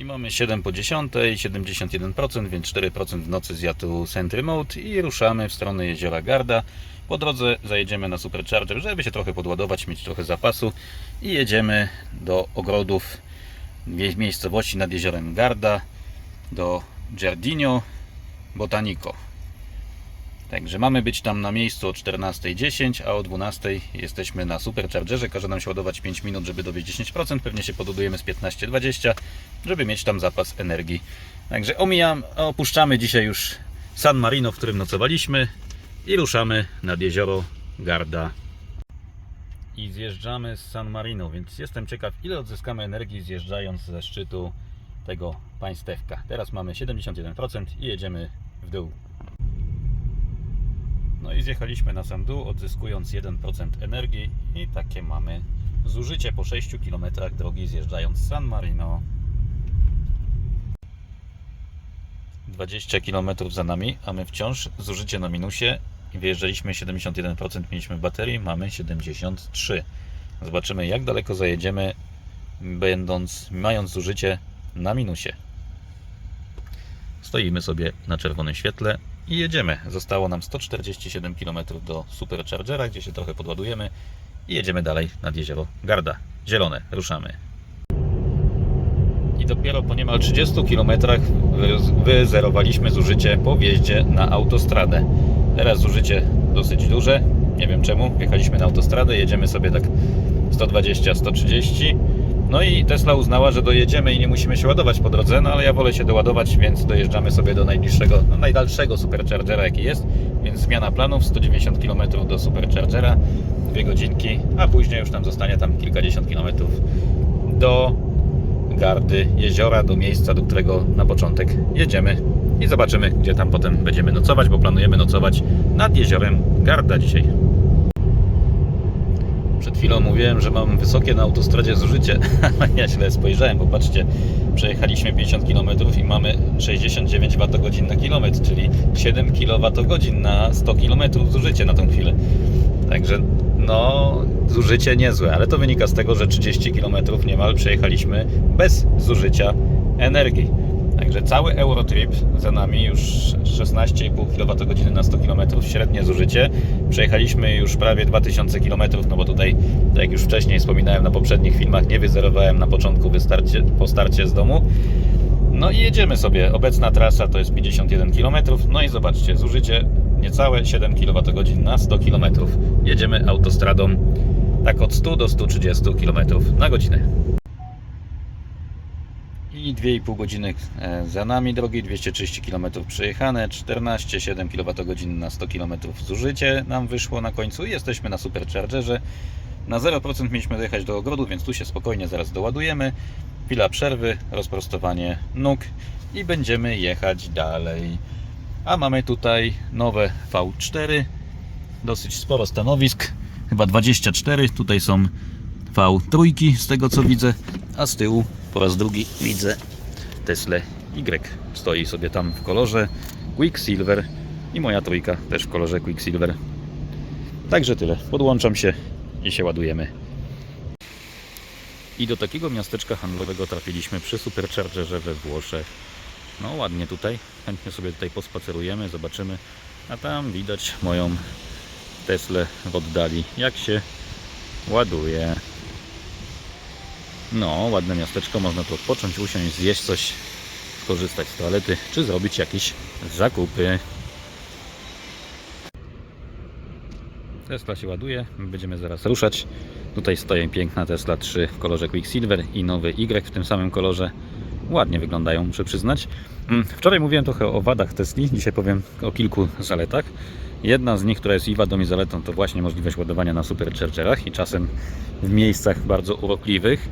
I mamy 7 po 10, 71%, więc 4% w nocy zjadł Sentry Mode i ruszamy w stronę jeziora Garda. Po drodze zajedziemy na Supercharger, żeby się trochę podładować, mieć trochę zapasu i jedziemy do ogrodów mie- miejscowości nad jeziorem Garda, do Giardino Botanico. Także mamy być tam na miejscu o 14.10, a o 12.00 jesteśmy na Superchargerze. Każe nam się ładować 5 minut, żeby dowieść 10%. Pewnie się podładujemy z 15-20, żeby mieć tam zapas energii. Także omijam, opuszczamy dzisiaj już San Marino, w którym nocowaliśmy i ruszamy nad jezioro Garda. I zjeżdżamy z San Marino, więc jestem ciekaw, ile odzyskamy energii zjeżdżając ze szczytu tego państewka. Teraz mamy 71% i jedziemy w dół. No i zjechaliśmy na sam dół, odzyskując 1% energii i takie mamy zużycie po 6 km drogi zjeżdżając z San Marino. 20 km za nami, a my wciąż zużycie na minusie. Wyjeżdżaliśmy 71%, mieliśmy baterii, mamy 73. Zobaczymy jak daleko zajedziemy, będąc, mając zużycie na minusie. Stoimy sobie na czerwonym świetle i jedziemy. Zostało nam 147 km do Superchargera, gdzie się trochę podładujemy i jedziemy dalej nad jezioro Garda. Zielone, ruszamy. I dopiero po niemal 30 km wyzerowaliśmy zużycie po wjeździe na autostradę. Teraz zużycie dosyć duże, nie wiem czemu. Wjechaliśmy na autostradę, jedziemy sobie tak 120-130. No i Tesla uznała, że dojedziemy i nie musimy się ładować po drodze, no ale ja wolę się doładować, więc dojeżdżamy sobie do najbliższego, no najdalszego Superchargera jaki jest, więc zmiana planów, 190 km do Superchargera, dwie godzinki, a później już tam zostanie tam kilkadziesiąt kilometrów do gardy jeziora, do miejsca, do którego na początek jedziemy i zobaczymy, gdzie tam potem będziemy nocować, bo planujemy nocować nad jeziorem Garda dzisiaj. Przed chwilą mówiłem, że mam wysokie na autostradzie zużycie, ale ja źle spojrzałem, bo patrzcie, przejechaliśmy 50 km i mamy 69 Wh na kilometr, czyli 7 kWh na 100 km zużycie na tą chwilę. Także no, zużycie niezłe, ale to wynika z tego, że 30 km niemal przejechaliśmy bez zużycia energii. Także cały Eurotrip za nami, już 16,5 kWh na 100 km średnie zużycie. Przejechaliśmy już prawie 2000 km, no bo tutaj, tak jak już wcześniej wspominałem na poprzednich filmach, nie wyzerowałem na początku wystarcie, po starcie z domu. No i jedziemy sobie. Obecna trasa to jest 51 km. No i zobaczcie, zużycie niecałe 7 kWh na 100 km. Jedziemy autostradą tak od 100 do 130 km na godzinę. I 2,5 godziny e, za nami drogi, 230 km przejechane, 14,7 kWh na 100 km zużycie nam wyszło na końcu i jesteśmy na Superchargerze. Na 0% mieliśmy dojechać do ogrodu, więc tu się spokojnie zaraz doładujemy. Chwila przerwy, rozprostowanie nóg i będziemy jechać dalej. A mamy tutaj nowe V4, dosyć sporo stanowisk, chyba 24. Tutaj są V3 z tego co widzę, a z tyłu po raz drugi widzę Tesla Y. Stoi sobie tam w kolorze Quicksilver i moja trójka też w kolorze Quicksilver. Także tyle. Podłączam się i się ładujemy. I do takiego miasteczka handlowego trafiliśmy przy Superchargerze we Włoszech. No ładnie tutaj. Chętnie sobie tutaj pospacerujemy, zobaczymy. A tam widać moją Teslę w oddali, jak się ładuje. No, ładne miasteczko, można tu odpocząć, usiąść, zjeść coś, skorzystać z toalety, czy zrobić jakieś zakupy. Tesla się ładuje, my będziemy zaraz ruszać. Tutaj stoi piękna Tesla 3 w kolorze Quicksilver i nowy Y w tym samym kolorze. Ładnie wyglądają, muszę przyznać. Mm, Wczoraj mówiłem trochę o wadach Tesli, dzisiaj powiem o kilku zaletach. Jedna z nich, która jest i wadą i zaletą, to właśnie możliwość ładowania na superchargerach i czasem w miejscach bardzo urokliwych.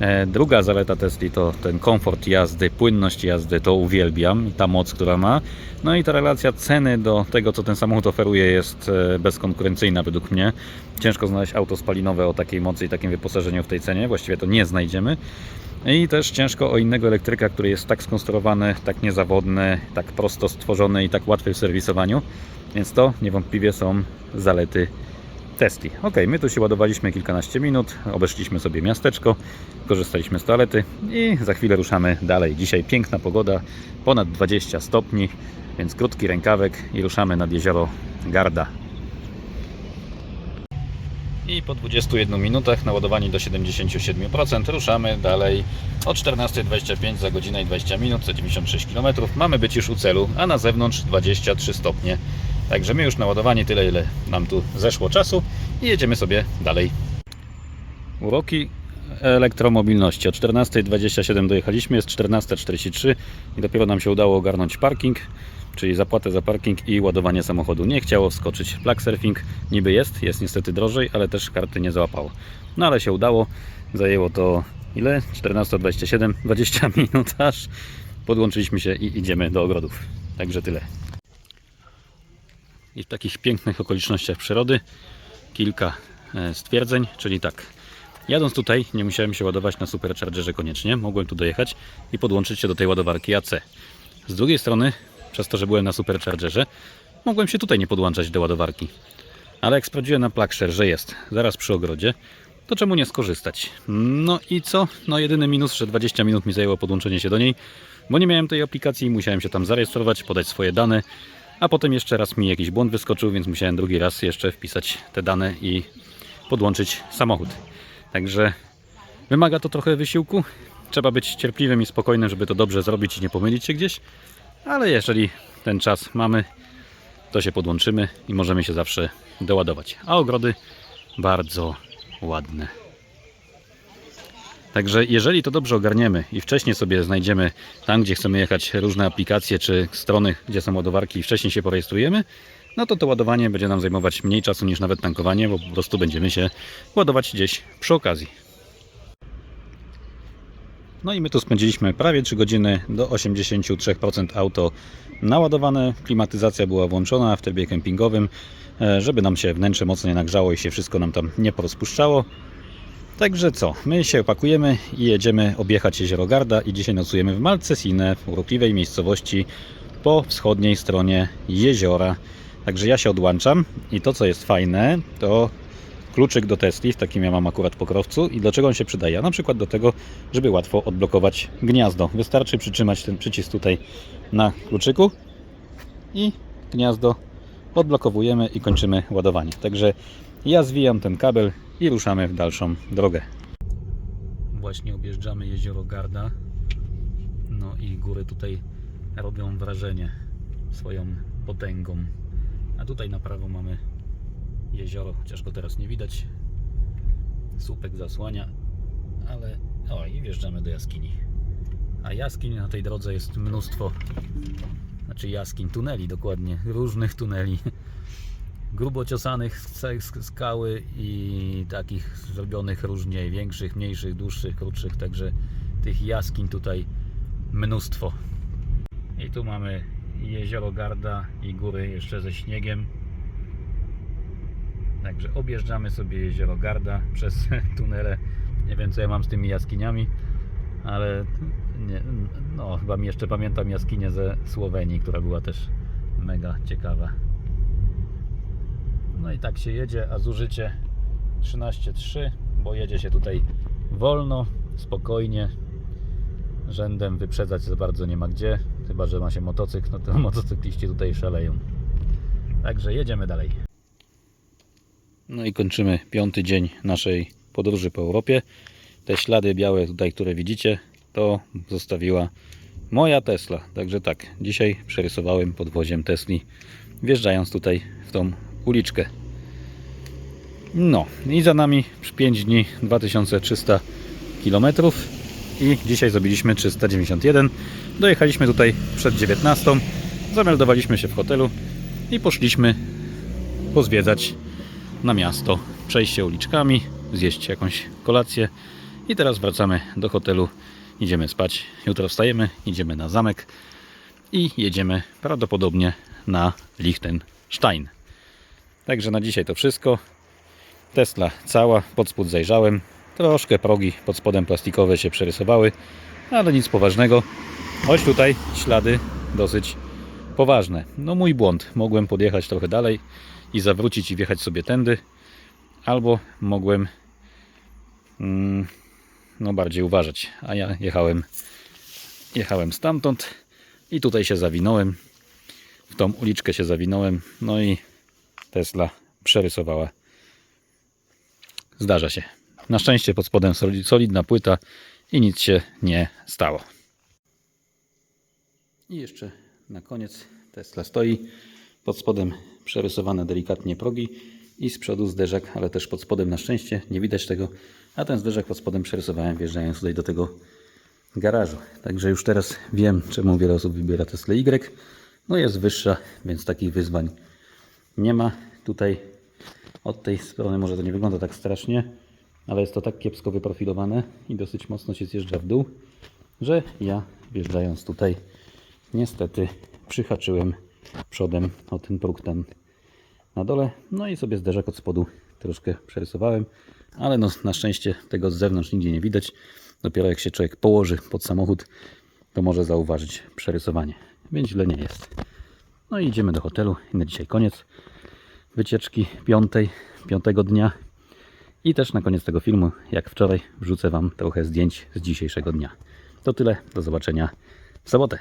E, Druga zaleta Tesli to ten komfort jazdy, płynność jazdy, to uwielbiam, ta moc, która ma. No i ta relacja ceny do tego, co ten samochód oferuje, jest e, bezkonkurencyjna według mnie. Ciężko znaleźć auto spalinowe o takiej mocy i takim wyposażeniu w tej cenie, właściwie to nie znajdziemy. I też ciężko o innego elektryka, który jest tak skonstruowany, tak niezawodny, tak prosto stworzony i tak łatwy w serwisowaniu. Więc to niewątpliwie są zalety Tesli. Ok, my tu się ładowaliśmy kilkanaście minut, obeszliśmy sobie miasteczko, korzystaliśmy z toalety i za chwilę ruszamy dalej. Dzisiaj piękna pogoda, ponad 20 stopni, więc krótki rękawek i ruszamy nad jezioro Garda. I po 21 minutach naładowani do 77% ruszamy dalej o 14.25 za godzinę i 20 minut, za 96 km. Mamy być już u celu, a na zewnątrz 23 stopnie. Także my już naładowani tyle, ile nam tu zeszło czasu i jedziemy sobie dalej. Uroki elektromobilności. O 14.27 dojechaliśmy, jest 14.43 i dopiero nam się udało ogarnąć parking, czyli zapłatę za parking i ładowanie samochodu. Nie chciało wskoczyć. Plug surfing niby jest, jest niestety drożej, ale też karty nie załapało. No ale się udało. Zajęło to ile? 14.27, 20 minut aż. Podłączyliśmy się i idziemy do ogrodów. Także tyle. I w takich pięknych okolicznościach przyrody kilka e, stwierdzeń, czyli tak. Jadąc tutaj nie musiałem się ładować na superchargerze koniecznie, mogłem tu dojechać i podłączyć się do tej ładowarki AC. Z drugiej strony, przez to, że byłem na superchargerze, mogłem się tutaj nie podłączać do ładowarki. Ale jak sprawdziłem na Plugshare, że jest zaraz przy ogrodzie, to czemu nie skorzystać? No i co? No jedyny minus, że 20 minut mi zajęło podłączenie się do niej, bo nie miałem tej aplikacji i musiałem się tam zarejestrować, podać swoje dane, a potem jeszcze raz mi jakiś błąd wyskoczył, więc musiałem drugi raz jeszcze wpisać te dane i podłączyć samochód. Także wymaga to trochę wysiłku. Trzeba być cierpliwym i spokojnym, żeby to dobrze zrobić i nie pomylić się gdzieś. Ale jeżeli ten czas mamy, to się podłączymy i możemy się zawsze doładować. A ogrody bardzo ładne. Także jeżeli to dobrze ogarniemy i wcześniej sobie znajdziemy tam, gdzie chcemy jechać różne aplikacje czy strony, gdzie są ładowarki i wcześniej się porejestrujemy, no to to ładowanie będzie nam zajmować mniej czasu niż nawet tankowanie, bo po prostu będziemy się ładować gdzieś przy okazji. No i my tu spędziliśmy prawie 3 godziny, do 83% auto naładowane, klimatyzacja była włączona w trybie kempingowym, e, żeby nam się wnętrze mocno nie nagrzało i się wszystko nam tam nie porozpuszczało. Także co, my się pakujemy i jedziemy objechać jezioro Garda i dzisiaj nocujemy w Malcesine, w urokliwej miejscowości po wschodniej stronie jeziora. Także ja się odłączam i to co jest fajne, to kluczyk do Tesli, takim ja mam akurat pokrowcu i do czego on się przydaje? Na przykład do tego, żeby łatwo odblokować gniazdo. Wystarczy przytrzymać ten przycisk tutaj na kluczyku i gniazdo odblokowujemy i kończymy ładowanie. Także ja zwijam ten kabel i ruszamy w dalszą drogę. Właśnie objeżdżamy jezioro Garda. No i góry tutaj robią wrażenie swoją potęgą. A tutaj na prawo mamy jezioro, chociaż go teraz nie widać. Słupek zasłania, ale o i wjeżdżamy do jaskini. A jaskiń na tej drodze jest mnóstwo, znaczy jaskiń, tuneli dokładnie, różnych tuneli. Grubo ciosanych z skały i takich zrobionych różnie, większych, mniejszych, dłuższych, krótszych, także tych jaskiń tutaj mnóstwo. I tu mamy jezioro Garda i góry jeszcze ze śniegiem. Także objeżdżamy sobie jezioro Garda przez tunele. Nie wiem co ja mam z tymi jaskiniami, ale nie, no chyba jeszcze pamiętam jaskinię ze Słowenii, która była też mega ciekawa. No i tak się jedzie, a zużycie 13,3, bo jedzie się tutaj wolno, spokojnie. Rzędem wyprzedzać za bardzo nie ma gdzie, chyba że ma się motocykl, no to motocykliści tutaj szaleją. Także jedziemy dalej. No i kończymy piąty dzień naszej podróży po Europie. Te ślady białe tutaj, które widzicie, to zostawiła moja Tesla. Także tak, dzisiaj przerysowałem podwoziem Tesli, wjeżdżając tutaj w tą uliczkę. No i za nami 5 dni 2300 km i dzisiaj zrobiliśmy 391. Dojechaliśmy tutaj przed 19. Zameldowaliśmy się w hotelu i poszliśmy pozwiedzać na miasto, przejść się uliczkami, zjeść jakąś kolację i teraz wracamy do hotelu, idziemy spać. Jutro wstajemy, idziemy na zamek i jedziemy prawdopodobnie na Liechtenstein. Także na dzisiaj to wszystko. Tesla cała, pod spód zajrzałem. Troszkę progi pod spodem plastikowe się przerysowały, ale nic poważnego. Choć tutaj ślady dosyć poważne. No mój błąd. Mogłem podjechać trochę dalej i zawrócić i wjechać sobie tędy. albo mogłem mm, no bardziej uważać. A ja jechałem, jechałem stamtąd i tutaj się zawinąłem. W tą uliczkę się zawinąłem. No i Tesla przerysowała. Zdarza się. Na szczęście pod spodem soli- solidna płyta i nic się nie stało. I jeszcze na koniec Tesla stoi. Pod spodem przerysowane delikatnie progi i z przodu zderzak, ale też pod spodem na szczęście nie widać tego. A ten zderzak pod spodem przerysowałem wjeżdżając tutaj do tego garażu. Także już teraz wiem, czemu wiele osób wybiera Tesla Y. No jest wyższa, więc takich wyzwań nie ma. Tutaj od tej strony może to nie wygląda tak strasznie, ale jest to tak kiepsko wyprofilowane i dosyć mocno się zjeżdża w dół, że ja wjeżdżając tutaj niestety przyhaczyłem przodem o ten próg tam na dole. No i sobie zderzak od spodu troszkę przerysowałem, ale no na szczęście tego z zewnątrz nigdzie nie widać. Dopiero jak się człowiek położy pod samochód, to może zauważyć przerysowanie, więc źle nie jest. No i idziemy do hotelu i na dzisiaj koniec wycieczki piątej, piątego dnia. I też na koniec tego filmu, jak wczoraj, wrzucę Wam trochę zdjęć z dzisiejszego dnia. To tyle, do zobaczenia w sobotę.